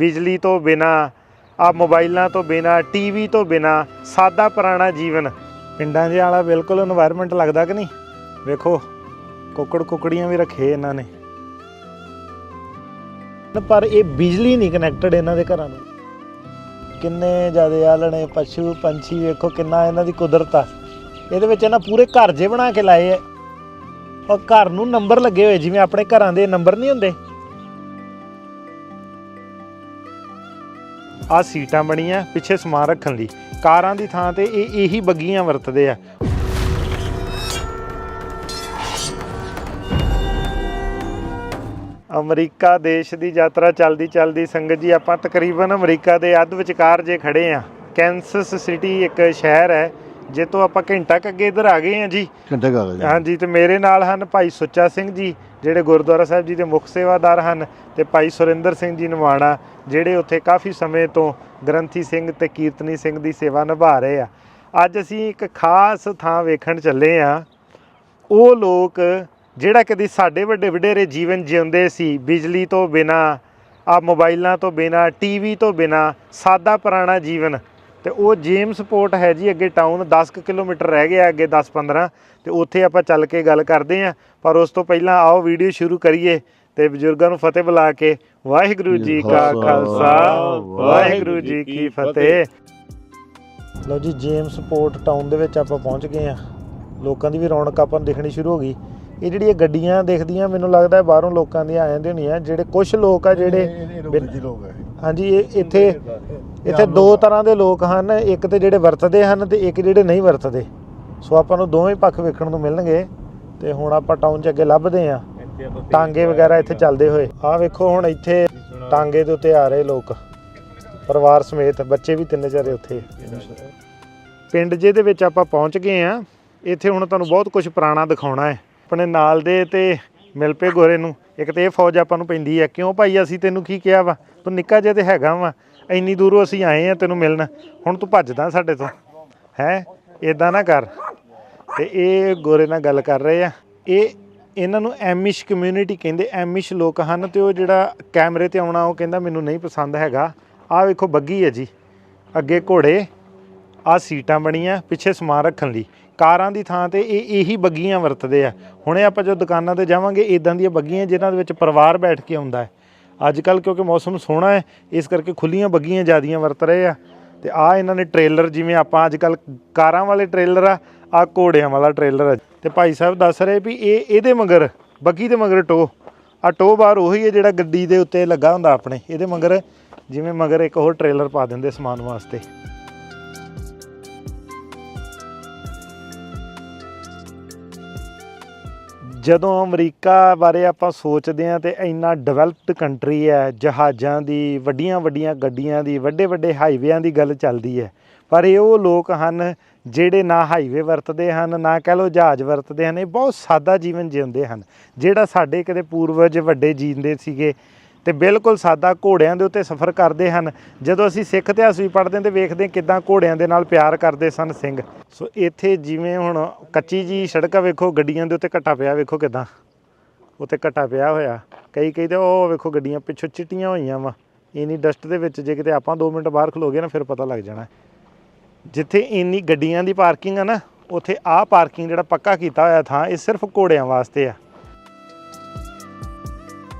ਬਿਜਲੀ ਤੋਂ ਬਿਨਾ ਆ ਮੋਬਾਈਲਾਂ ਤੋਂ ਬਿਨਾ, ਟੀਵੀ ਤੋਂ ਬਿਨਾ, ਸਾਦਾ ਪੁਰਾਣਾ ਜੀਵਨ। ਪਿੰਡਾਂ ਦੇ ਵਾਲਾ ਬਿਲਕੁਲ এনवायरमेंट ਲੱਗਦਾ ਕਿ ਨਹੀਂ? ਵੇਖੋ, ਕੁੱਕੜ ਕੁੱਕੜੀਆਂ ਵੀ ਰੱਖੇ ਇਹਨਾਂ ਨੇ। ਪਰ ਇਹ ਬਿਜਲੀ ਨਹੀਂ ਕਨੈਕਟਡ ਇਹਨਾਂ ਦੇ ਘਰਾਂ ਨੂੰ। ਕਿੰਨੇ ਜਿਆਦੇ ਆਲਣੇ ਪਸ਼ੂ, ਪੰਛੀ, ਵੇਖੋ ਕਿੰਨਾ ਇਹਨਾਂ ਦੀ ਕੁਦਰਤ ਆ। ਇਹਦੇ ਵਿੱਚ ਇਹਨਾਂ ਪੂਰੇ ਘਰ ਜੇ ਬਣਾ ਕੇ ਲਾਏ ਐ ਔਰ ਘਰ ਨੂੰ ਨੰਬਰ ਲੱਗੇ ਹੋਏ, ਜਿਵੇਂ ਆਪਣੇ ਘਰਾਂ ਦੇ ਨੰਬਰ ਨਹੀਂ ਹੁੰਦੇ। ਆ ਸੀਟਾਂ ਬਣੀਆਂ ਪਿੱਛੇ ਸਮਾਨ ਰੱਖਣ ਲਈ। ਕਾਰਾਂ ਦੀ ਥਾਂ ਤੇ ਇਹ ਇਹੀ ਬੱਗੀਆਂ ਵਰਤਦੇ ਆ। ਅਮਰੀਕਾ ਦੇਸ਼ ਦੀ ਯਾਤਰਾ ਚੱਲਦੀ ਚੱਲਦੀ ਸੰਗਤ ਜੀ, ਆਪਾਂ ਤਕਰੀਬਨ ਅਮਰੀਕਾ ਦੇ ਅੱਧ ਵਿਚਕਾਰ ਜੇ ਖੜੇ ਆ। ਕੈਂਸਸ ਸਿਟੀ ਇੱਕ ਸ਼ਹਿਰ ਹੈ। ਜਿੱਥੋਂ ਆਪਾਂ ਘੰਟਾ ਕੁ ਅੱਗੇ ਇੱਧਰ ਆ ਗਏ ਆ ਜੀ। ਘੰਟੇ ਕਾ ਜੀ। ਹਾਂਜੀ ਤੇ ਮੇਰੇ ਨਾਲ ਹਨ ਭਾਈ ਸੁੱਚਾ ਸਿੰਘ ਜੀ ਜਿਹੜੇ ਗੁਰਦੁਆਰਾ ਸਾਹਿਬ ਜੀ ਦੇ ਮੁੱਖ ਸੇਵਾਦਾਰ ਹਨ ਤੇ ਭਾਈ ਸੁਰਿੰਦਰ ਸਿੰਘ ਜੀ ਨਵਾਣਾ ਜਿਹੜੇ ਉੱਥੇ ਕਾਫੀ ਸਮੇਂ ਤੋਂ ਗ੍ਰੰਥੀ ਸਿੰਘ ਤੇ ਕੀਰਤਨੀ ਸਿੰਘ ਦੀ ਸੇਵਾ ਨਿਭਾ ਰਹੇ ਆ। ਅੱਜ ਅਸੀਂ ਇੱਕ ਖਾਸ ਥਾਂ ਵੇਖਣ ਚੱਲੇ ਆ। ਉਹ ਲੋਕ ਜਿਹੜਾ ਕਦੀ ਸਾਡੇ ਵੱਡੇ ਵਡੇਰੇ ਜੀਵਨ ਜਿਉਂਦੇ ਸੀ ਬਿਜਲੀ ਤੋਂ ਬਿਨਾ ਆ ਮੋਬਾਈਲਾਂ ਤੋਂ ਬਿਨਾ ਟੀਵੀ ਤੋਂ ਬਿਨਾ ਸਾਦਾ ਪੁਰਾਣਾ ਜੀਵਨ ਤੇ ਉਹ ਜੇਮਸ ਪੋਰਟ ਹੈ ਜੀ ਅੱਗੇ ਟਾਊਨ 10 ਕੁ ਕਿਲੋਮੀਟਰ ਰਹਿ ਗਿਆ ਅੱਗੇ 10 15 ਤੇ ਉੱਥੇ ਆਪਾਂ ਚੱਲ ਕੇ ਗੱਲ ਕਰਦੇ ਆਂ ਪਰ ਉਸ ਤੋਂ ਪਹਿਲਾਂ ਆਓ ਵੀਡੀਓ ਸ਼ੁਰੂ ਕਰੀਏ ਤੇ ਬਜ਼ੁਰਗਾਂ ਨੂੰ ਫਤਿਹ ਬੁਲਾ ਕੇ। ਵਾਹਿਗੁਰੂ ਜੀ ਕਾ ਖਾਲਸਾ ਵਾਹਿਗੁਰੂ ਜੀ ਕੀ ਫਤਿਹ। ਲਓ ਜੀ ਜੇਮਸ ਪੋਰਟ ਟਾਊਨ ਦੇ ਵਿੱਚ ਆਪਾਂ ਪਹੁੰਚ ਗਏ ਆ ਲੋਕਾਂ ਦੀ ਵੀ ਰੌਣਕ ਆਪਾਂ ਨੂੰ ਦਿਖਣੀ ਸ਼ੁਰੂ ਹੋ ਗਈ। ਇਹ ਜਿਹੜੀਆਂ ਗੱਡੀਆਂ ਦਿਖਦੀਆਂ ਮੈਨੂੰ ਲੱਗਦਾ ਹੈ ਬਾਹਰੋਂ ਲੋਕਾਂ ਦੀਆਂ ਆ ਜਾਂਦੀਆਂ ਹੋਣੀਆਂ ਜਿਹੜੇ ਕੁਝ ਲੋਕ ਆ ਜਿਹੜੇ ਬਿਰਜੀ ਲੋਕ ਹੈ ਹਾਂਜੀ ਇਹ ਇੱਥੇ ਇੱਥੇ ਦੋ ਤਰ੍ਹਾਂ ਦੇ ਲੋਕ ਹਨ ਇੱਕ ਤੇ ਜਿਹੜੇ ਵਰਤਦੇ ਹਨ ਤੇ ਇੱਕ ਜਿਹੜੇ ਨਹੀਂ ਵਰਤਦੇ। ਸੋ ਆਪਾਂ ਨੂੰ ਦੋਵੇਂ ਪੱਖ ਵੇਖਣ ਨੂੰ ਮਿਲਣਗੇ ਤੇ ਹੁਣ ਆਪਾਂ ਟਾਊਨ 'ਚ ਅੱਗੇ ਲੱਭਦੇ ਆ ਟਾਂਗੇ ਵਗੈਰਾ ਇੱਥੇ ਚੱਲਦੇ ਹੋਏ। ਆਹ ਵੇਖੋ ਹੁਣ ਇੱਥੇ ਟਾਂਗੇ ਦੇ ਉੱਤੇ ਆ ਰਹੇ ਲੋਕ। ਪਰਿਵਾਰ ਸਮੇਤ ਬੱਚੇ ਵੀ ਤਿੰਨੇ ਚਾਰੇ ਉੱਥੇ। ਪਿੰਡ ਜੇ ਦੇ ਵਿੱਚ ਆਪਾਂ ਪਹੁੰਚ ਗਏ ਆ ਇੱਥੇ ਹੁਣ ਤੁਹਾਨੂੰ ਬਹੁਤ ਕੁਝ ਪੁਰਾਣਾ ਦਿਖਾਉਣਾ ਹੈ। ਆਪਣੇ ਨਾਲ ਦੇ ਤੇ ਮਿਲ ਪਏ ਗੋਰੇ ਨੂੰ। ਇੱਕ ਤੇ ਇਹ ਫੌਜ ਆਪਾਂ ਨੂੰ ਪੈਂਦੀ ਹੈ। ਕਿਉਂ ਭਾਈ ਅਸੀਂ ਤੈਨੂੰ ਕੀ ਕਿਹਾ ਵਾ? ਤੂੰ ਨਿੱਕਾ ਜਿਹਾ ਤੇ ਹੈਗਾ ਵਾ। ਇੰਨੀ ਦੂਰੋਂ ਅਸੀਂ ਆਏ ਆ ਤੈਨੂੰ ਮਿਲਣ, ਹੁਣ ਤੂੰ ਭੱਜਦਾ ਸਾਡੇ ਤੋਂ, ਹੈ? ਇਦਾਂ ਨਾ ਕਰ। ਤੇ ਇਹ ਗੋਰੇ ਨਾਲ ਗੱਲ ਕਰ ਰਹੇ ਆ। ਇਹ ਇਹਨਾਂ ਨੂੰ ਐਮਿਸ਼ ਕਮਿਊਨਿਟੀ ਕਹਿੰਦੇ ਐਮਿਸ਼ ਲੋਕ ਹਨ ਤੇ ਉਹ ਜਿਹੜਾ ਕੈਮਰੇ ਤੇ ਆਉਣਾ ਉਹ ਕਹਿੰਦਾ ਮੈਨੂੰ ਨਹੀਂ ਪਸੰਦ ਹੈਗਾ। ਆਹ ਵੇਖੋ ਬੱਗੀ ਹੈ ਜੀ। ਅੱਗੇ ਘੋੜੇ ਆ ਸੀਟਾਂ ਬਣੀਆਂ ਪਿੱਛੇ ਸਮਾਨ ਰੱਖਣ ਲਈ। ਕਾਰਾਂ ਦੀ ਥਾਂ ਤੇ ਇਹ ਇਹੀ ਬੱਗੀਆਂ ਵਰਤਦੇ ਆ। ਹੁਣੇ ਆਪਾਂ ਜੋ ਦੁਕਾਨਾਂ ਤੇ ਜਾਵਾਂਗੇ ਇਦਾਂ ਦੀਆਂ ਬੱਗੀਆਂ ਜਿਨ੍ਹਾਂ ਦੇ ਵਿੱਚ ਪਰਿਵਾਰ ਬੈਠ ਕੇ ਆਉਂਦਾ ਹੈ। ਅੱਜ ਕੱਲ ਕਿਉਂਕਿ ਮੌਸਮ ਸੋਹਣਾ ਹੈ, ਇਸ ਕਰਕੇ ਖੁੱਲੀਆਂ ਬੱਗੀਆਂ ਜ਼ਿਆਦੀਆਂ ਵਰਤ ਰਹੇ ਆ। ਤੇ ਆ ਇਹਨਾਂ ਨੇ ਟ੍ਰੇਲਰ ਜਿਵੇਂ ਆਪਾਂ ਅੱਜ ਕੱਲ ਕਾਰਾਂ ਵਾਲੇ ਟ੍ਰੇਲਰ ਆ ਆ ਘੋੜਿਆਂ ਵਾਲਾ ਟ੍ਰੇਲਰ ਆ। ਤੇ ਭਾਈ ਸਾਹਿਬ ਦੱਸ ਰਹੇ ਵੀ ਇਹ ਇਹਦੇ ਮਗਰ, ਬੱਗੀ ਦੇ ਮਗਰ ਟੋ ਆ ਟੋ ਬਾਰ ਉਹੀ ਹੈ ਜਿਹੜਾ ਗੱਡੀ ਦੇ ਉੱਤੇ ਲੱਗਾ ਹੁੰਦਾ ਆਪਣੇ, ਇਹਦੇ ਮਗਰ, ਜਿਵੇਂ ਮਗਰ ਇੱਕ ਹੋਰ ਟ੍ਰੇਲਰ ਪਾ ਦਿੰਦੇ ਸਮਾਨ ਵਾਸਤੇ। ਜਦੋਂ ਅਮਰੀਕਾ ਬਾਰੇ ਆਪਾਂ ਸੋਚਦੇ ਹਾਂ ਤੇ ਇੰਨਾ ਡਿਵੈਲਪਡ ਕੰਟਰੀ ਹੈ, ਜਹਾਜ਼ਾਂ ਦੀ, ਵੱਡੀਆਂ ਵੱਡੀਆਂ ਗੱਡੀਆਂ ਦੀ, ਵੱਡੇ ਵੱਡੇ ਹਾਈਵੇਆਂ ਦੀ ਗੱਲ ਚੱਲਦੀ ਹੈ। ਪਰ ਇਹ ਉਹ ਲੋਕ ਹਨ ਜਿਹੜੇ ਨਾ ਹਾਈਵੇ ਵਰਤਦੇ ਹਨ, ਨਾ ਕਹਿ ਲਓ ਜਹਾਜ਼ ਵਰਤਦੇ ਹਨ, ਇਹ ਬਹੁਤ ਸਾਦਾ ਜੀਵਨ ਜਿਉਂਦੇ ਹਨ। ਜਿਹੜਾ ਸਾਡੇ ਕਦੇ ਪੂਰਵਜ ਵੱਡੇ ਜੀਂਦੇ ਸੀਗੇ ਤੇ ਬਿਲਕੁਲ ਸਾਦਾ ਘੋੜਿਆਂ ਦੇ ਉੱਤੇ ਸਫ਼ਰ ਕਰਦੇ ਹਨ। ਜਦੋਂ ਅਸੀਂ ਸਿੱਖ ਇਤਿਹਾਸ ਵੀ ਪੜ੍ਹਦੇ ਹਾਂ ਤੇ ਵੇਖਦੇ ਹਾਂ ਕਿਦਾਂ ਘੋੜਿਆਂ ਦੇ ਨਾਲ ਪਿਆਰ ਕਰਦੇ ਸਨ ਸਿੰਘ। ਸੋ ਇੱਥੇ ਜਿਵੇਂ ਹੁਣ ਕੱਚੀ ਜੀ ਸੜਕਾਂ ਵੇਖੋ ਗੱਡੀਆਂ ਦੇ ਉੱਤੇ ਘੱਟਾ ਪਿਆ, ਵੇਖੋ ਕਿਦਾਂ। ਉੱਤੇ ਘੱਟਾ ਪਿਆ ਹੋਇਆ। ਕਈ ਕਈ ਤੇ ਉਹ ਵੇਖੋ ਗੱਡੀਆਂ ਪਿੱਛੋਂ ਚਿੱਟੀਆਂ ਹੋਈਆਂ ਵਾ। ਇੰਨੀ ਡਸਟ ਦੇ ਵਿੱਚ ਜੇ ਕਿਤੇ ਆਪਾਂ 2 ਮਿੰਟ ਬਾਹਰ ਖਲੋਗੇ ਨਾ, ਫਿਰ ਪਤਾ ਲੱਗ ਜਾਣਾ। ਜਿੱਥੇ ਇੰਨੀ ਗੱਡੀਆਂ ਦੀ ਪਾਰਕਿੰਗ ਆ ਨਾ, ਉੱਥੇ ਆਹ ਪਾਰਕਿੰਗ ਜਿਹੜਾ ਪੱਕਾ ਕੀਤਾ ਹੋਇਆ ਥਾਂ, ਇਹ ਸਿਰਫ ਘੋੜਿਆਂ ਵਾਸਤੇ ਆ।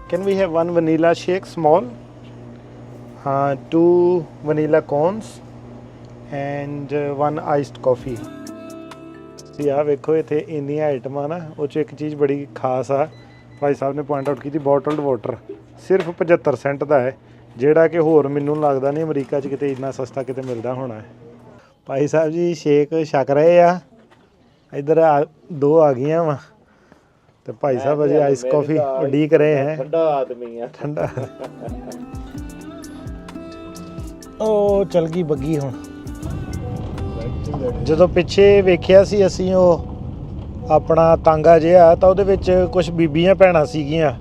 Can we have one vanilla shake small? Uh, two vanilla cones and uh, one iced coffee. ਜੀ ਆ ah, ਵੇਖੋ ਇੱਥੇ ਇੰਨੀਆਂ ਆਈਟਮਾਂ ਨਾ ਉਹ ਚ ਇੱਕ ਚੀਜ਼ ਬੜੀ ਖਾਸ ਆ। ਭਾਈ ਸਾਹਿਬ ਨੇ ਪੁਆਇੰਟ ਆਊਟ ਕੀਤੀ ਬੋਟਲਡ ਵਾਟਰ ਸਿਰਫ 75 ਸੈਂਟ ਦਾ ਹੈ ਜਿਹੜਾ ਕਿ ਹੋਰ ਮੈਨੂੰ ਲੱਗਦਾ ਨਹੀਂ ਅਮਰੀਕਾ 'ਚ ਕਿਤੇ ਇੰਨਾ ਸਸਤਾ ਕਿਤੇ ਮਿਲਦਾ ਹੋਣਾ ਹੈ। ਭਾਈ ਸਾਹਿਬ ਜੀ ਸ਼ੇਕ ਛਕ ਰਹੇ ਆ। ਇਧਰ ਦੋ ਆ ਗਈਆਂ ਵਾ। ਤੇ ਭਾਈ ਸਾਹਿਬ ਅਜੇ ਆਈਸ ਕਾਫੀ ਉਡੀਕ ਰਹੇ ਹੈ। ਠੰਡਾ ਆਦਮੀ ਆ। ਠੰਡਾ। ਉਹ ਚਲ ਗਈ ਬੱਗੀ ਹੁਣ। ਜਦੋਂ ਪਿੱਛੇ ਵੇਖਿਆ ਸੀ ਅਸੀਂ ਉਹ ਆਪਣਾ ਤਾਂਗਾ ਜਿਹਾ ਤਾਂ ਉਹਦੇ ਵਿੱਚ ਕੁਝ ਬੀਬੀਆਂ ਭੈਣਾਂ ਸੀਗੀਆਂ।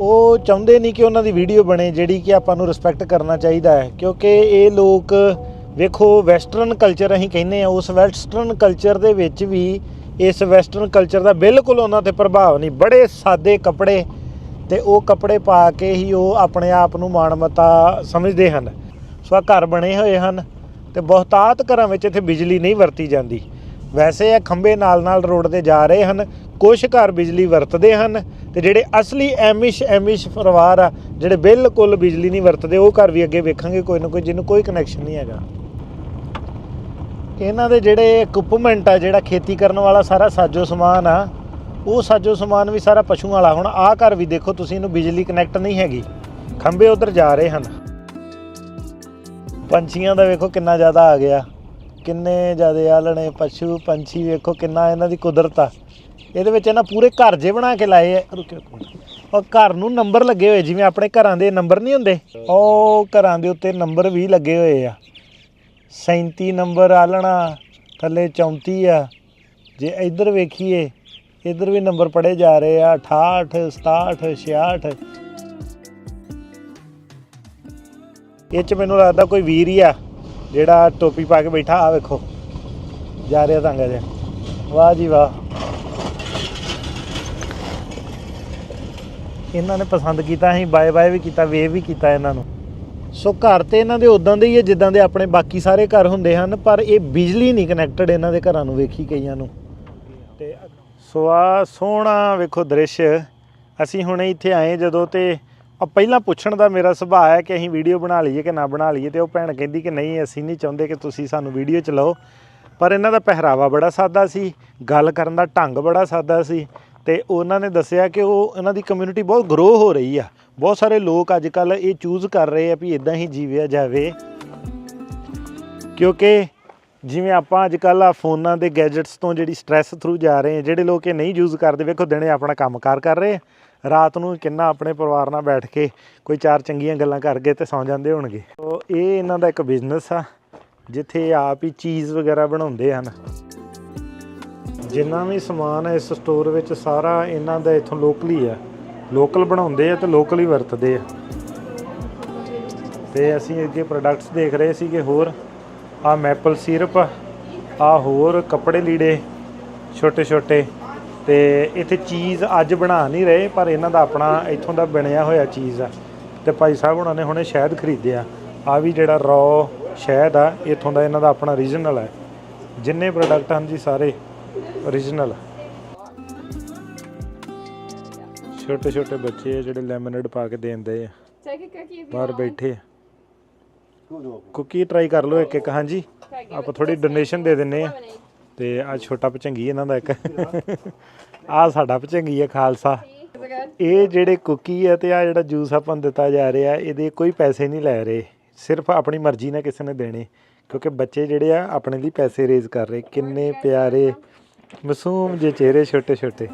ਉਹ ਚਾਹੁੰਦੇ ਨਹੀਂ ਕਿ ਉਹਨਾਂ ਦੀ ਵੀਡੀਓ ਬਣੇ ਜਿਹੜੀ ਕਿ ਆਪਾਂ ਨੂੰ ਰਿਸਪੈਕਟ ਕਰਨਾ ਚਾਹੀਦਾ ਹੈ। ਕਿਉਂਕਿ ਇਹ ਲੋਕ ਵੇਖੋ ਵੈਸਟਰਨ ਕਲਚਰ ਅਸੀਂ ਕਹਿੰਦੇ ਆ ਉਸ ਵੈਸਟਰਨ ਕਲਚਰ ਦੇ ਵਿੱਚ ਵੀ ਇਸ ਵੈਸਟਰਨ ਕਲਚਰ ਦਾ ਬਿਲਕੁਲ ਉਹਨਾਂ ਤੇ ਪ੍ਰਭਾਵ ਨਹੀਂ। ਬੜੇ ਸਾਦੇ ਕੱਪੜੇ ਤੇ ਉਹ ਕੱਪੜੇ ਪਾ ਕੇ ਹੀ ਉਹ ਆਪਣੇ ਆਪ ਨੂੰ ਮਾਣਮਤਾ ਸਮਝਦੇ ਹਨ। ਸੋ ਆਹ ਘਰ ਬਣੇ ਹੋਏ ਹਨ ਤੇ ਬਹੁਤਾਤ ਘਰਾਂ ਵਿੱਚ ਇੱਥੇ ਬਿਜਲੀ ਨਹੀਂ ਵਰਤੀ ਜਾਂਦੀ। ਵੈਸੇ ਇਹ ਖੰਭੇ ਨਾਲ ਨਾਲ ਰੋਡ ਤੇ ਜਾ ਰਹੇ ਹਨ ਕੁਝ ਘਰ ਬਿਜਲੀ ਵਰਤਦੇ ਹਨ ਤੇ ਜਿਹੜੇ ਅਸਲੀ ਐਮਿਸ਼ ਐਮਿਸ਼ ਪਰਿਵਾਰ ਆ, ਜਿਹੜੇ ਬਿਲਕੁਲ ਬਿਜਲੀ ਨਹੀਂ ਵਰਤਦੇ, ਉਹ ਘਰ ਵੀ ਅੱਗੇ ਵੇਖਾਂਗੇ, ਕੋਈ ਨਾ ਕੋਈ ਜਿਹਨੂੰ ਕੋਈ ਕਨੈਕਸ਼ਨ ਨਹੀਂ ਹੈਗਾ। ਇਹਨਾਂ ਦੇ ਜਿਹੜੇ ਇਕਵਿਪਮੈਂਟ ਆ, ਜਿਹੜਾ ਖੇਤੀ ਕਰਨ ਵਾਲਾ ਸਾਰਾ ਸਾਜੋ ਸਮਾਨ ਆ, ਉਹ ਸਾਜੋ ਸਮਾਨ ਵੀ ਸਾਰਾ ਪਸ਼ੂਆਂ ਵਾਲਾ। ਹੁਣ ਆਹ ਘਰ ਵੀ ਦੇਖੋ, ਤੁਸੀਂ ਇਹਨੂੰ ਬਿਜਲੀ ਕਨੈਕਟ ਨਹੀਂ ਹੈਗੀ। ਖੰਭੇ ਉਧਰ ਜਾ ਰਹੇ ਹਨ। ਪੰਛੀਆਂ ਦਾ ਵੇਖੋ ਕਿੰਨਾ ਜ਼ਿਆਦਾ ਆ ਗਿਆ। ਕਿੰਨੇ ਜ਼ਿਆਦਾ ਆਲਣੇ ਪਸ਼ੂ, ਪੰਛੀ ਵੇਖੋ ਕਿੰਨਾ ਇਹਨਾਂ ਦੀ ਕੁਦਰਤ ਆ। ਇਹਦੇ ਵਿੱਚ ਇਹਨਾਂ ਪੂਰੇ ਘਰ ਜੇ ਬਣਾ ਕੇ ਲਾਏ ਆ। ਰੁਕੇ ਇੱਕ ਉਹ ਘਰ ਨੂੰ ਨੰਬਰ ਲੱਗੇ ਹੋਏ ਜਿਵੇਂ ਆਪਣੇ ਘਰਾਂ ਦੇ ਨੰਬਰ ਨਹੀਂ ਹੁੰਦੇ। ਉਹ ਘਰਾਂ ਦੇ ਉੱਤੇ ਨੰਬਰ ਵੀ ਲੱਗੇ ਹੋਏ ਆ। 37 ਨੰਬਰ ਆਲਣਾ, ਥੱਲੇ 34 ਆ। ਜੇ ਇੱਧਰ ਵੇਖੀਏ, ਇੱਧਰ ਵੀ ਨੰਬਰ ਪੜੇ ਜਾ ਰਹੇ ਆ 68 67 66 ਇਹ ਚ ਮੈਨੂੰ ਲੱਗਦਾ ਕੋਈ ਵੀਰ ਹੀ ਆ, ਜਿਹੜਾ ਟੋਪੀ ਪਾ ਕੇ ਬੈਠਾ ਆ ਵੇਖੋ। ਜਾ ਰਿਹਾ ਤੰਗਾ ਜਿਹਾ। ਵਾਹ ਜੀ ਵਾਹ। ਇਹਨਾਂ ਨੇ ਪਸੰਦ ਕੀਤਾ, ਅਸੀਂ ਬਾਏ ਬਾਏ ਵੀ ਕੀਤਾ, ਵੇਵ ਵੀ ਕੀਤਾ ਇਹਨਾਂ ਨੂੰ। ਸੋ ਘਰ ਤੇ ਇਹਨਾਂ ਦੇ ਉਦਾਂ ਦੇ ਹੀ ਹੈ, ਜਿੱਦਾਂ ਦੇ ਆਪਣੇ ਬਾਕੀ ਸਾਰੇ ਘਰ ਹੁੰਦੇ ਹਨ, ਪਰ ਇਹ ਬਿਜਲੀ ਨਹੀਂ ਕਨੈਕਟਡ ਇਹਨਾਂ ਦੇ ਘਰਾਂ ਨੂੰ ਵੇਖੀ ਕਈਆਂ ਨੂੰ। ਤੇ ਸੋ ਆ ਸੋਹਣਾ ਵੇਖੋ ਦ੍ਰਿਸ਼, ਅਸੀਂ ਹੁਣੇ ਇੱਥੇ ਆਏ ਜਦੋਂ ਤੇ ਆ ਪਹਿਲਾਂ ਪੁੱਛਣ ਦਾ ਮੇਰਾ ਸੁਭਾਅ ਹੈ ਕਿ ਅਸੀਂ ਵੀਡੀਓ ਬਣਾ ਲਈਏ ਕਿ ਨਾ ਬਣਾ ਲਈਏ, ਤੇ ਉਹ ਭੈਣ ਕਹਿੰਦੀ ਕਿ ਨਹੀਂ, ਅਸੀਂ ਨਹੀਂ ਚਾਹੁੰਦੇ ਕਿ ਤੁਸੀਂ ਸਾਨੂੰ ਵੀਡੀਓ ਚ ਲਓ। ਪਰ ਇਹਨਾਂ ਦਾ ਪਹਿਰਾਵਾ ਬੜਾ ਸਾਦਾ ਸੀ, ਗੱਲ ਕਰਨ ਦਾ ਢੰਗ ਬੜਾ ਸਾਦਾ ਸੀ, ਤੇ ਉਹਨਾਂ ਨੇ ਦੱਸਿਆ ਕਿ ਉਹ, ਇਹਨਾਂ ਦੀ ਕਮਿਊਨਿਟੀ ਬਹੁਤ ਗਰੋ ਹੋ ਰਹੀ ਆ। ਬਹੁਤ ਸਾਰੇ ਲੋਕ ਅੱਜ ਕੱਲ ਇਹ ਚੂਜ਼ ਕਰ ਰਹੇ ਆ ਵੀ ਇਦਾਂ ਹੀ ਜੀਵਿਆ ਜਾਵੇ। ਕਿਉਂਕਿ ਜਿਵੇਂ ਆਪਾਂ ਅੱਜ ਕੱਲ ਆ ਫੋਨਾਂ ਦੇ ਗੈਜਟਸ ਤੋਂ ਜਿਹੜੀ ਸਟ੍ਰੈਸ ਥਰੂ ਜਾ ਰਹੇ ਆ, ਜਿਹੜੇ ਲੋਕ ਇਹ ਨਹੀਂ ਯੂਜ਼ ਕਰਦੇ, ਵੇਖੋ ਦਿਨੇ ਆਪਣਾ ਕੰਮਕਾਰ ਕਰ ਰਹੇ ਆ, ਰਾਤ ਨੂੰ ਕਿੰਨਾ ਆਪਣੇ ਪਰਿਵਾਰ ਨਾਲ ਬੈਠ ਕੇ ਕੋਈ ਚਾਰ ਚੰਗੀਆਂ ਗੱਲਾਂ ਕਰਕੇ ਤੇ ਸੌਂ ਜਾਂਦੇ ਹੋਣਗੇ। ਸੋ ਇਹ ਇਹਨਾਂ ਦਾ ਇੱਕ ਬਿਜ਼ਨਸ ਆ, ਜਿੱਥੇ ਆਪ ਹੀ ਚੀਜ਼ ਵਗੈਰਾ ਬਣਾਉਂਦੇ ਹਨ। ਜਿੰਨਾ ਵੀ ਸਮਾਨ ਹੈ ਇਸ ਸਟੋਰ ਵਿੱਚ ਸਾਰਾ ਇਹਨਾਂ ਦਾ ਇਥੋਂ ਲੋਕਲੀ ਆ। ਲੋਕਲ ਬਣਾਉਂਦੇ ਆ ਤੇ ਲੋਕਲ ਹੀ ਵਰਤਦੇ ਆ। ਤੇ ਅਸੀਂ ਅੱਗੇ ਪ੍ਰੋਡਕਟਸ ਦੇਖ ਰਹੇ ਸੀਗੇ ਹੋਰ। ਆ ਮੈਪਲ ਸਿਰਪ ਆ ਹੋਰ ਕੱਪੜੇ ਲੀੜੇ, ਛੋਟੇ ਛੋਟੇ। ਤੇ ਇੱਥੇ ਚੀਜ਼ ਅੱਜ ਬਣਾ ਨਹੀਂ ਰਹੇ, ਪਰ ਇਹਨਾਂ ਦਾ ਆਪਣਾ ਇੱਥੋਂ ਦਾ ਬਣਿਆ ਹੋਇਆ ਚੀਜ਼ ਆ। ਤੇ ਭਾਈ ਸਾਹਿਬ ਉਹਨਾਂ ਨੇ ਹੁਣੇ ਸ਼ਹਿਦ ਖਰੀਦਿਆ। ਆ ਵੀ ਜਿਹੜਾ ਰॉ ਸ਼ਹਿਦ ਆ, ਇੱਥੋਂ ਦਾ ਇਹਨਾਂ ਦਾ ਆਪਣਾ ਰੀਜਨਲ ਹੈ ਜਿੰਨੇ ਪ੍ਰੋਡਕਟ ਹਨ ਜੀ ਸਾਰੇ ਓਰੀਜਨਲ ਛੋਟੇ ਛੋਟੇ ਬੱਚੇ ਆ ਜਿਹੜੇ ਲੈਮਨੇਡ ਪਾ ਕੇ ਦੇਂਦੇ ਆ। ਬਾਹਰ. ਬੈਠੇ ਕੁਕੀ ਟਰਾਈ ਕਰ ਲਓ ਇੱਕ ਇੱਕ ਹਾਂਜੀ। ਆਪਾਂ ਥੋੜੀ ਡੋਨੇਸ਼ਨ ਦੇ ਦਿੰਨੇ ਆ. ਤੇ ਆ ਛੋਟਾ ਭਚੰਗੀ ਇਹਨਾਂ ਦਾ ਇੱਕ। ਆ ਸਾਡਾ ਭਚੰਗੀ ਹੈ ਖਾਲਸਾ? ਇਹ ਜਿਹੜੇ ਕੁਕੀ ਆ ਤੇ ਆ ਜਿਹੜਾ ਜੂਸ ਆਪਾਂ ਨੂੰ ਦਿੱਤਾ ਜਾ ਰਿਹਾ ਇਹਦੇ ਕੋਈ ਪੈਸੇ ਨਹੀਂ ਲੈ ਰਹੇ। ਸਿਰਫ ਆਪਣੀ ਮਰਜ਼ੀ ਨਾਲ ਕਿਸੇ ਨੇ ਦੇਣੇ। ਕਿਉਂਕਿ ਬੱਚੇ ਜਿਹੜੇ ਆ ਆਪਣੇ ਲਈ ਪੈਸੇ ਰੇਜ਼ ਕਰ ਰਹੇ। ਕਿੰਨੇ ਪਿਆਰੇ। ਮਾਸੂਮ ਜਿਹੇ ਚਿਹਰੇ ਛੋਟੇ ਛੋਟੇ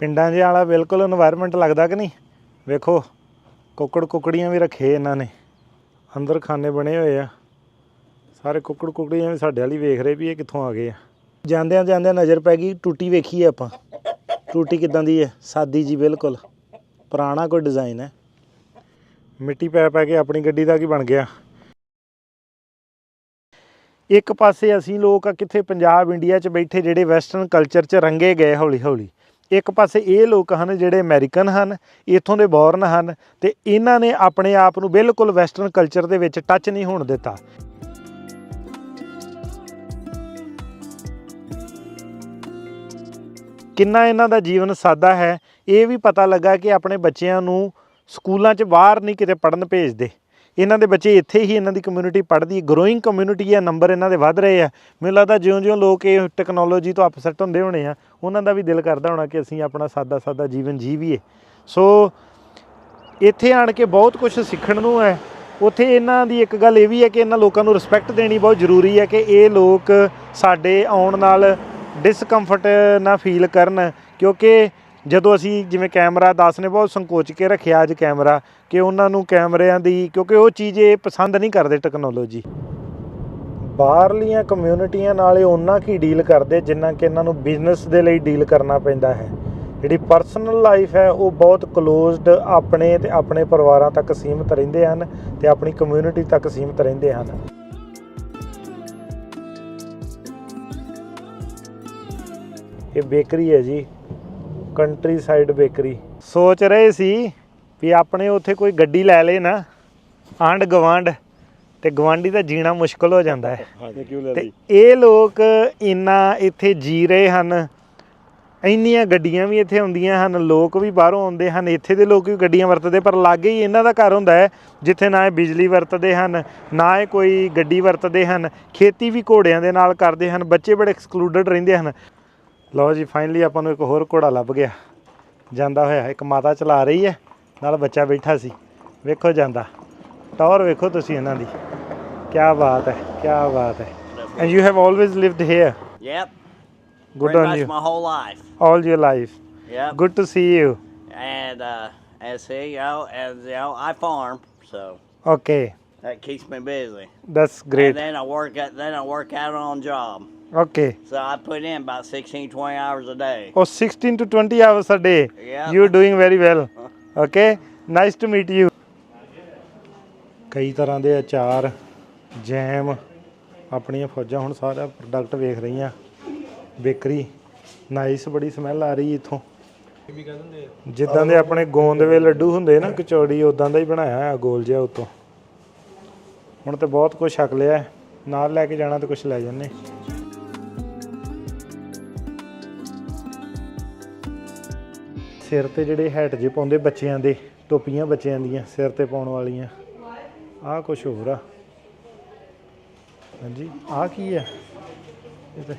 ਪਿੰਡਾਂ ਜਿਹਾ ਵਾਲਾ ਬਿਲਕੁਲ এনवायरमेंट ਲੱਗਦਾ ਕਿ ਨਹੀਂ? ਵੇਖੋ, ਕੁੱਕੜ ਕੁੱਕੜੀਆਂ ਵੀ ਰੱਖੇ ਇਹਨਾਂ ਨੇ। ਅੰਦਰ ਖਾਨੇ ਬਣੇ ਹੋਏ ਆ। ਸਾਰੇ ਕੁੱਕੜ ਕੁੱਕੜੀਆਂ ਵੀ ਸਾਡੇ ਵਾਲੀ ਵੇਖ ਰਹੇ ਵੀ ਇਹ ਕਿੱਥੋਂ ਆ ਗਏ ਆ। ਜਾਂਦਿਆਂ ਜਾਂਦਿਆਂ ਨਜ਼ਰ ਪੈ ਗਈ, ਟੂਟੀ ਵੇਖੀ ਆ ਆਪਾਂ। ਟੂਟੀ ਕਿਦਾਂ ਦੀ ਹੈ? ਸਾਦੀ ਜੀ ਬਿਲਕੁਲ। ਪੁਰਾਣਾ ਕੋਈ ਡਿਜ਼ਾਈਨ ਹੈ। ਮਿੱਟੀ ਪੈ ਪੈ ਕੇ ਆਪਣੀ ਗੱਡੀ ਦਾ ਕੀ ਬਣ ਗਿਆ? ਇੱਕ ਪਾਸੇ ਅਸੀਂ ਲੋਕ ਆ ਕਿੱਥੇ ਪੰਜਾਬ ਇੰਡੀਆ 'ਚ ਬੈਠੇ ਜਿਹੜੇ ਵੈਸਟਰਨ ਕਲਚਰ 'ਚ ਰੰਗੇ ਗਏ ਹੌਲੀ ਹੌਲੀ ਇੱਕ ਪਾਸੇ ਇਹ ਲੋਕ ਹਨ ਜਿਹੜੇ ਅਮਰੀਕਨ ਹਨ, ਇੱਥੋਂ ਦੇ ਬੌਰਨ ਹਨ ਤੇ ਇਹਨਾਂ ਨੇ ਆਪਣੇ ਆਪ ਨੂੰ ਬਿਲਕੁਲ ਵੈਸਟਰਨ ਕਲਚਰ ਦੇ ਵਿੱਚ ਟੱਚ ਨਹੀਂ ਹੋਣ ਦਿੱਤਾ। ਕਿੰਨਾ ਇਹਨਾਂ ਦਾ ਜੀਵਨ ਸਾਦਾ ਹੈ, ਇਹ ਵੀ ਪਤਾ ਲੱਗਾ ਕਿ ਆਪਣੇ ਬੱਚਿਆਂ ਨੂੰ ਸਕੂਲਾਂ 'ਚ ਬਾਹਰ ਨਹੀਂ ਕਿਤੇ ਪੜਨ ਭੇਜਦੇ। ਇਹਨਾਂ ਦੇ ਬੱਚੇ ਇੱਥੇ ਹੀ ਇਹਨਾਂ ਦੀ ਕਮਿਊਨਿਟੀ ਪੜ੍ਹਦੀ ਗਰੋਇੰਗ ਕਮਿਊਨਿਟੀ ਹੈ ਨੰਬਰ ਇਹਨਾਂ ਦੇ ਵੱਧ ਰਹੇ ਆ। ਮੈਨੂੰ ਲੱਗਦਾ ਜਿਉਂ-ਜਿਉਂ ਲੋਕ ਇਹ ਟੈਕਨੋਲੋਜੀ ਤੋਂ ਅਪਸੈਟ ਹੁੰਦੇ ਹੋਣੇ ਆ, ਉਹਨਾਂ ਦਾ ਵੀ ਦਿਲ ਕਰਦਾ ਹੋਣਾ ਕਿ ਅਸੀਂ ਆਪਣਾ ਸਾਦਾ ਸਾਦਾ ਜੀਵਨ ਜੀਵੀਏ। ਸੋ ਇੱਥੇ ਆਣ ਕੇ ਬਹੁਤ ਕੁਝ ਸਿੱਖਣ ਨੂੰ ਹੈ। ਉੱਥੇ ਇਹਨਾਂ ਦੀ ਇੱਕ ਗੱਲ ਇਹ ਵੀ ਹੈ ਕਿ ਇਹਨਾਂ ਲੋਕਾਂ ਨੂੰ ਰਿਸਪੈਕਟ ਦੇਣੀ ਬਹੁਤ ਜ਼ਰੂਰੀ ਹੈ ਕਿ ਇਹ ਲੋਕ ਸਾਡੇ ਆਉਣ ਨਾਲ ਡਿਸਕੰਫਰਟ ਨਾ ਫੀਲ ਕਰਨ, ਕਿਉਂਕਿ ਜਦੋਂ ਅਸੀਂ ਜਿਵੇਂ ਕੈਮਰਾ, ਦਾਸ ਨੇ ਬਹੁਤ ਸੰਕੋਚ ਕੇ ਰੱਖਿਆ ਅੱਜ ਕੈਮਰਾ ਕਿ ਉਹਨਾਂ ਨੂੰ ਕੈਮਰਿਆਂ ਦੀ, ਕਿਉਂਕਿ ਉਹ ਚੀਜ਼ ਇਹ ਪਸੰਦ ਨਹੀਂ ਕਰਦੇ ਟੈਕਨੋਲੋਜੀ ਬਾਹਰਲੀਆਂ ਕਮਿਊਨਿਟੀਆਂ ਨਾਲ ਇਹ ਉਹਨਾਂ ਕੀ ਡੀਲ ਕਰਦੇ ਜਿੰਨਾ ਕਿ ਇਹਨਾਂ ਨੂੰ ਬਿਜ਼ਨਸ ਦੇ ਲਈ ਡੀਲ ਕਰਨਾ ਪੈਂਦਾ ਹੈ। ਜਿਹੜੀ ਪਰਸਨਲ ਲਾਈਫ ਹੈ, ਉਹ ਬਹੁਤ ਕਲੋਜ਼ਡ ਆਪਣੇ ਤੇ ਆਪਣੇ ਪਰਿਵਾਰਾਂ ਤੱਕ ਸੀਮਿਤ ਰਹਿੰਦੇ ਹਨ ਤੇ ਆਪਣੀ ਕਮਿਊਨਿਟੀ ਤੱਕ ਸੀਮਿਤ ਰਹਿੰਦੇ ਹਨ। ਇਹ ਬੇਕਰੀ ਹੈ ਜੀ। ਕੰਟਰੀ ਸਾਈਡ ਬੇਕਰੀ ਸੋਚ ਰਹੇ ਸੀ ਵੀ ਆਪਣੇ ਉੱਥੇ ਕੋਈ ਗੱਡੀ ਲੈ ਲੇ ਨਾ ਆਂਡ ਗਵਾਂਡ ਤੇ ਗਵਾਂਡੀ ਦਾ ਜੀਣਾ ਮੁਸ਼ਕਲ ਹੋ ਜਾਂਦਾ ਹੈ। ਤੇ ਇਹ ਲੋਕ ਇੰਨਾ ਇੱਥੇ ਜੀ ਰਹੇ ਹਨ ਇੰਨੀਆਂ ਗੱਡੀਆਂ ਵੀ ਇੱਥੇ ਹੁੰਦੀਆਂ ਹਨ ਲੋਕ ਵੀ ਬਾਹਰੋਂ ਆਉਂਦੇ ਹਨ ਇੱਥੇ ਦੇ ਲੋਕ ਵੀ ਗੱਡੀਆਂ ਵਰਤਦੇ ਪਰ ਲਾਗੇ ਹੀ ਇਹਨਾਂ ਦਾ ਘਰ ਹੁੰਦਾ ਹੈ ਜਿੱਥੇ ਨਾ ਇਹ ਬਿਜਲੀ ਵਰਤਦੇ ਹਨ ਨਾ ਇਹ ਕੋਈ ਗੱਡੀ ਵਰਤਦੇ ਹਨ ਖੇਤੀ ਵੀ ਘੋੜਿਆਂ ਦੇ ਨਾਲ ਕਰਦੇ ਹਨ ਬੱਚੇ ਬੜੇ ਐਕਸਕਲੂਡਡ ਰਹਿੰਦੇ ਹਨ। ਲਓ ਜੀ ਫਾਈਨਲੀ ਆਪਾਂ ਨੂੰ ਇੱਕ ਹੋਰ ਘੋੜਾ ਲੱਭ ਗਿਆ ਜਾਂਦਾ ਹੋਇਆ ਇੱਕ ਮਾਤਾ ਚਲਾ ਰਹੀ ਹੈ ਨਾਲ ਬੱਚਾ ਬੈਠਾ ਸੀ ਵੇਖੋ ਜਾਂਦਾ ਟੌਰ ਵੇਖੋ ਤੁਸੀਂ ਇਹਨਾਂ ਦੀ ਕੀ ਬਾਤ ਹੈ ਕੀ ਬਾਤ ਹੈ and you have always lived here Yep. Good on you whole life. all your life Yep. good to see you And uh, as know, as you know, I farm, so okay that keeps me busy. that's great And then I work at then I work out on job. Okay. So I put in about 16, 20 hours a day. oh 16 to 20 hours a day. Yeah. you're doing very well. Okay. Nice to meet you. ਕਈ ਤਰ੍ਹਾਂ ਦੇ ਅਚਾਰ jam ਆਪਣੀਆਂ ਫੌਜਾਂ ਹੁਣ ਸਾਰਾ product ਵੇਖ ਰਹੀਆਂ। ਬੇਕਰੀ ਨਾਈਸ ਬੜੀ ਸਮੈਲ ਆ ਰਹੀ ਇਥੋਂ। ਜਿੱਦਾਂ ਦੇ ਆਪਣੇ ਗੋਂਦਵੇ ਲੱਡੂ ਹੁੰਦੇ ਨਾ ਕਚੌੜੀ ਉਦਾਂ ਦਾ ਹੀ ਬਣਾਇਆ ਹੈ ਗੋਲ ਜਿਹਾ ਉਤੋਂ। ਹੁਣ ਤੇ ਬਹੁਤ ਕੁਝ ਛਕ ਲਿਆ। ਨਾਲ ਲੈ ਕੇ ਜਾਣਾ ਤੇ ਕੁਝ ਲੈ ਜੰਨੇ ਸਿਰ ਤੇ ਜਿਹੜੇ ਹੈਟ ਜੇ ਪਾਉਂਦੇ ਬੱਚਿਆਂ ਦੇ, ਟੋਪੀਆਂ ਬੱਚਿਆਂ ਦੀਆਂ, ਸਿਰ ਤੇ ਪਾਉਣ ਵਾਲੀਆਂ। ਆਹ ਕੁਝ ਹੋਰ ਆ। ਹਾਂਜੀ, ਆਹ ਕੀ ਆ? ਇਹ ਤੇ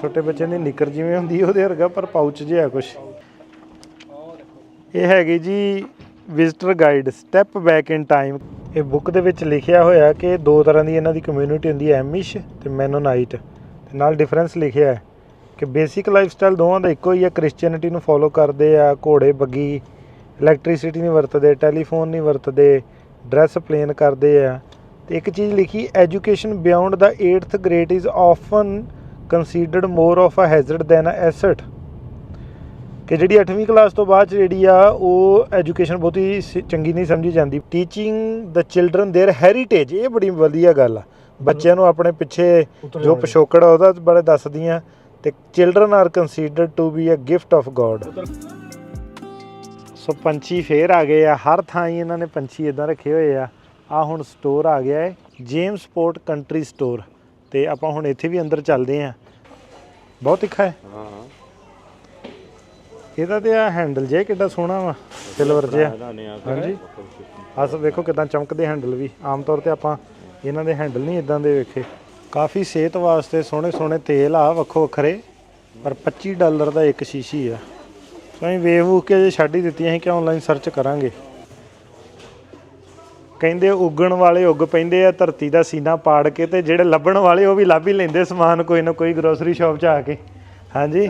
ਛੋਟੇ ਬੱਚਿਆਂ ਦੀ ਨਿੱਕਰ ਜਿਵੇਂ ਹੁੰਦੀ ਉਹਦੇ ਵਰਗਾ ਪਰ ਪਾਊਚ ਜਿਹਾ ਕੁਝ ਇਹ ਹੈਗੀ ਜੀ visitor guide step back in time ਇਹ ਬੁੱਕ ਦੇ ਵਿੱਚ ਲਿਖਿਆ ਹੋਇਆ ਕਿ ਦੋ ਤਰ੍ਹਾਂ ਦੀ ਇਹਨਾਂ ਦੀ ਕਮਿਊਨਿਟੀ ਹੁੰਦੀ ਹੈ ਐਮਿਸ਼ ਤੇ ਮੈਨੋਨਾਈਟ। ਤੇ ਨਾਲ ਡਿਫਰੈਂਸ ਲਿਖਿਆ ਹੈ। ਕਿ ਬੇਸਿਕ ਲਾਈਫ ਸਟਾਈਲ ਦੋਵਾਂ ਦਾ ਇੱਕੋ ਹੀ ਹੈ ਕ੍ਰਿਸਚੀਅਨਿਟੀ ਨੂੰ ਫੋਲੋ ਕਰਦੇ ਆ ਘੋੜੇ ਬੱਗੀ ਇਲੈਕਟ੍ਰਿਸਿਟੀ ਨਹੀਂ ਵਰਤਦੇ ਟੈਲੀਫੋਨ ਨਹੀਂ ਵਰਤਦੇ ਡਰੈਸ ਪਲੇਨ ਕਰਦੇ ਆ ਤੇ ਇੱਕ ਚੀਜ਼ ਲਿਖੀ education beyond the 8th grade is often considered more of a hazard than a asset ਕਿ ਜਿਹੜੀ 8ਵੀਂ ਕਲਾਸ ਤੋਂ ਬਾਅਦ 'ਚ ਜਿਹੜੀ ਆ ਉਹ ਐਜੂਕੇਸ਼ਨ ਬਹੁਤੀ ਸ- ਚੰਗੀ ਨਹੀਂ ਸਮਝੀ ਜਾਂਦੀ teaching the children their heritage ਇਹ ਬੜੀ ਵਧੀਆ ਗੱਲ ਆ ਬੱਚਿਆਂ ਨੂੰ ਆਪਣੇ ਪਿੱਛੇ ਜੋ ਪਿਛੋਕੜ ਆ ਉਹਦਾ ਬਾਰੇ ਦੱਸਦੀਆਂ ਤੇ children are considered to be a gift of God so ਪੰਛੀ ਫੇਰ ਆ ਗਏ ਆ। ਹਰ ਥਾਂ ਹੀ ਇਹਨਾਂ ਨੇ ਪੰਛੀ ਇਦਾਂ ਰੱਖੇ ਹੋਏ ਆ। ਆ ਹੁਣ ਸਟੋਰ ਆ ਗਿਆ ਹੈ ਜੇਮਸ ਪੋਰਟ ਕੰਟਰੀ ਸਟੋਰ ਤੇ ਆਪਾਂ ਹੁਣ ਇੱਥੇ ਵੀ ਅੰਦਰ ਚੱਲਦੇ ਆ। ਬਹੁਤ ਤਿੱਖਾ ਹੈ ਹਾਂ ਇਹਦਾ ਤੇ ਆ ਹੈਂਡਲ ਜੇ ਕਿੱਡਾ ਸੋਹਣਾ ਵਾ। ਸਿਲਵਰ ਜਿਹਾ। ਹਾਂਜੀ। ਆਹ ਵੇਖੋ ਕਿਦਾਂ ਚਮਕਦੇ ਹੈਂਡਲ ਵੀ। ਆਮ ਤੌਰ ਤੇ ਆਪਾਂ ਇਹਨਾਂ ਦੇ ਹੈਂਡਲ ਨਹੀਂ ਇਦਾਂ ਦੇ ਵੇਖੇ। ਕਾਫੀ ਸਿਹਤ ਵਾਸਤੇ ਸੋਹਣੇ ਸੋਹਣੇ ਤੇਲ ਆ ਵੱਖੋ ਵੱਖਰੇ ਪਰ 25 ਡਾਲਰ ਦਾ ਇੱਕ ਸ਼ੀਸ਼ੀ ਆ। ਸੋ ਅਸੀਂ ਵੇਖ ਵੂਖ ਕੇ ਜੇ ਛੱਡ ਹੀ ਦਿੱਤੀਆਂ ਸੀ ਕਿ ਆਨਲਾਈਨ ਸਰਚ ਕਰਾਂਗੇ। ਕਹਿੰਦੇ ਉੱਗਣ ਵਾਲੇ ਉੱਗ ਪੈਂਦੇ ਆ ਧਰਤੀ ਦਾ ਸੀਨਾ ਪਾੜ ਕੇ ਤੇ ਜਿਹੜੇ ਲੱਭਣ ਵਾਲੇ ਉਹ ਵੀ ਲੱਭ ਹੀ ਲੈਂਦੇ ਸਮਾਨ ਕੋਈ ਨਾ ਕੋਈ ਗਰੋਸਰੀ ਸ਼ਾਪ 'ਚ ਆ ਕੇ। ਹਾਂਜੀ?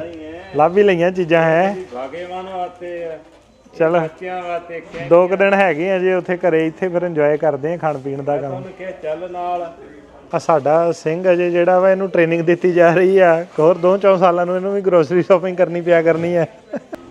ਲੱਭ ਹੀ ਲਈਆਂ ਚੀਜ਼ਾਂ ਹੈ? ਭਾਗੇਵਾਨ ਵਾਸਤੇ ਚਲ ਬੱਚਿਆਂ ਵਾਸਤੇ ਕਹਿ ਦੋ ਕੁ ਦਿਨ ਹੈਗੇ ਆ ਜੇ ਉੱਥੇ ਘਰੇ ਇੱਥੇ ਫਿਰ ਇੰਜੋਏ ਕਰਦੇ ਆ ਖਾਣ ਪੀਣ ਦਾ ਕੰਮ। ਉਹਨੂੰ ਕਿਹਾ ਚੱਲ ਨਾਲ। ਆ ਸਾਡਾ ਸਿੰਘ ਅਜੇ ਜਿਹੜਾ ਵਾ ਇਹਨੂੰ ਟ੍ਰੇਨਿੰਗ ਦਿੱਤੀ ਜਾ ਰਹੀ ਆ। ਹੋਰ ਦੋ ਚੌਂ ਸਾਲਾਂ ਨੂੰ ਇਹਨੂੰ ਵੀ ਗਰੋਸਰੀ ਸ਼ਾਪਿੰਗ ਕਰਨੀ ਪਿਆ ਕਰਨੀ ਹੈ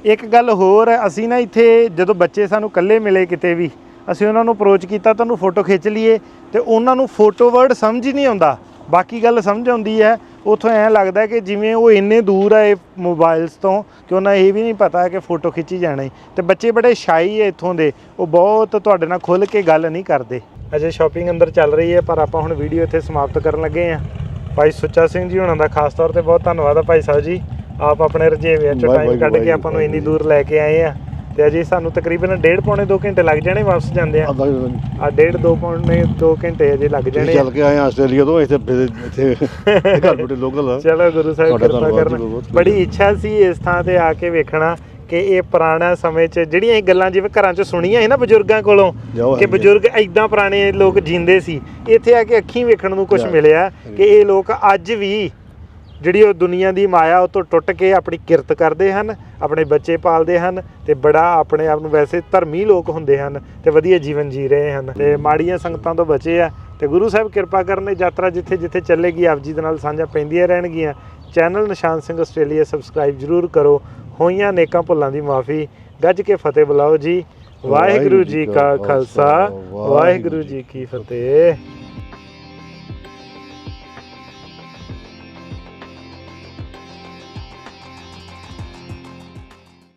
ਇੱਕ ਗੱਲ ਹੋਰ ਹੈ, ਅਸੀਂ ਨਾ ਇੱਥੇ ਜਦੋਂ ਬੱਚੇ ਸਾਨੂੰ ਇਕੱਲੇ ਮਿਲੇ ਕਿਤੇ ਵੀ ਅਸੀਂ ਉਹਨਾਂ ਨੂੰ ਅਪਰੋਚ ਕੀਤਾ ਤੁਹਾਨੂੰ ਫੋਟੋ ਖਿੱਚ ਲਈਏ ਤੇ ਉਹਨਾਂ ਨੂੰ ਫੋਟੋ ਵਰਡ ਸਮਝ ਹੀ ਨਹੀਂ ਆਉਂਦਾ। ਬਾਕੀ ਗੱਲ ਸਮਝ ਆਉਂਦੀ ਹੈ ਉਥੋਂ ਐਂ ਲੱਗਦਾ ਕਿ ਜਿਵੇਂ ਉਹ ਇੰਨੇ ਦੂਰ ਆ ਇਹ ਮੋਬਾਈਲਸ ਤੋਂ ਕਿ ਉਹਨਾਂ ਇਹ ਵੀ ਨਹੀਂ ਪਤਾ ਕਿ ਫੋਟੋ ਖਿੱਚੀ ਜਾਣੀ। ਤੇ ਬੱਚੇ ਬੜੇ ਸ਼ਾਈ ਹੈ ਇੱਥੋਂ ਦੇ। ਉਹ ਬਹੁਤ ਤੁਹਾਡੇ ਨਾਲ ਖੁੱਲ ਕੇ ਗੱਲ ਨਹੀਂ ਕਰਦੇ। ਅਜੇ ਸ਼ਾਪਿੰਗ ਅੰਦਰ ਚੱਲ ਰਹੀ ਹੈ ਪਰ ਆਪਾਂ ਹੁਣ ਵੀਡੀਓ ਇੱਥੇ ਸਮਾਪਤ ਕਰਨ ਲੱਗੇ ਆ। ਭਾਈ ਸੁੱਚਾ ਸਿੰਘ ਜੀ ਹੁਣਾਂ ਦਾ ਖਾਸ ਤੌਰ ਤੇ ਬਹੁਤ ਧੰਨਵਾਦ ਆ ਭਾਈ ਸਾਹਿਬ ਜੀ। ਆਪ ਆਪਣੇ ਰਜੇਵਿਆਂ ਚੋਂ ਟਾਈਮ ਕੱਢ ਕੇ ਆਪਾਂ ਨੂੰ ਇੰਨੀ ਦੂਰ ਲੈ ਕੇ ਆਏ ਆ। ਤੇ ਅਜੇ ਸਾਨੂੰ ਤਕਰੀਬਨ ਡੇਢ ਪੌਣੇ 2 ਘੰਟੇ ਲੱਗ ਜਾਣੇ ਵਾਪਸ ਜਾਂਦੇ ਆ। ਅੱਧਾ ਆ ਡੇਢ ਦੋ ਪੌਣੇ 2 ਘੰਟੇ ਅਜੇ ਲੱਗ ਜਾਣੇ ਆ। ਚੱਲ ਕੇ ਆਏ ਹਾਂ ਆਸਟ੍ਰੇਲੀਆ ਤੋਂ ਇੱਥੇ ਇੱਥੇ ਇੱਥੇ ਘਰ ਬੁੱਢੇ ਲੋਕਲ ਆ। ਚਲੋ ਗੁਰੂ ਸਾਹਿਬ ਤੁਹਾਡਾ ਕਿਰਪਾ ਧੰਨਵਾਦ ਕਰਨ। ਜੀ, ਬੜੀ ਇੱਛਾ ਸੀ ਇਸ ਥਾਂ ਤੇ ਆ ਕੇ ਵੇਖਣਾ ਕਿ ਇਹ ਪੁਰਾਣਾ ਸਮੇਂ 'ਚ ਜਿਹੜੀਆਂ ਇਹ ਗੱਲਾਂ ਜਿਵੇਂ ਘਰਾਂ 'ਚ ਸੁਣੀਆਂ ਸੀ ਨਾ ਬਜ਼ੁਰਗਾਂ ਕੋਲੋਂ ਕਿ। ਬਜ਼ੁਰਗ ਐਦਾਂ ਪੁਰਾਣੇ ਲੋਕ ਜਿੰਦੇ ਸੀ ਇੱਥੇ ਆ ਕੇ ਅੱਖੀਂ ਵੇਖਣ ਨੂੰ ਕੁਝ ਜਾ। ਮਿਲਿਆ ਕਿ ਇਹ ਲੋਕ ਅੱਜ ਵੀ ਜਿਹੜੀ ਉਹ ਦੁਨੀਆ ਦੀ ਮਾਇਆ ਉਹ ਤੋਂ ਟੁੱਟ ਕੇ ਆਪਣੀ ਕਿਰਤ ਕਰਦੇ ਹਨ ਆਪਣੇ ਬੱਚੇ ਪਾਲਦੇ ਹਨ ਤੇ ਬੜਾ ਆਪਣੇ ਆਪ ਨੂੰ ਵੈਸੇ ਧਰਮੀ ਲੋਕ ਹੁੰਦੇ ਹਨ ਤੇ ਵਧੀਆ ਜੀਵਨ ਜੀ ਰਹੇ ਹਨ। ਤੇ ਮਾੜੀਆਂ ਸੰਗਤਾਂ ਤੋਂ ਬਚੇ ਆ ਤੇ ਗੁਰੂ ਸਾਹਿਬ ਕਿਰਪਾ ਕਰਨ ਯਾਤਰਾ ਜਿੱਥੇ ਜਿੱਥੇ ਚੱਲੇਗੀ ਆਪ ਜੀ ਦੇ ਨਾਲ ਸਾਂਝਾ ਪੈਂਦੀਆਂ ਰਹਿਣਗੀਆਂ। Channel Nishan Singh Australia subscribe ਜਰੂਰ ਕਰੋ। ਹੋਈਆਂ ਨੇਕਾਂ ਭੁੱਲਾਂ ਦੀ ਮਾਫੀ। ਗੱਜ ਕੇ ਫਤਿਹ ਬੁਲਾਓ ਜੀ। ਵਾਹਿਗੁਰੂ ਜੀ ਕਾ ਖਾਲਸਾ। ਵਾਹਿਗੁਰੂ ਜੀ ਕੀ ਫਤਿਹ।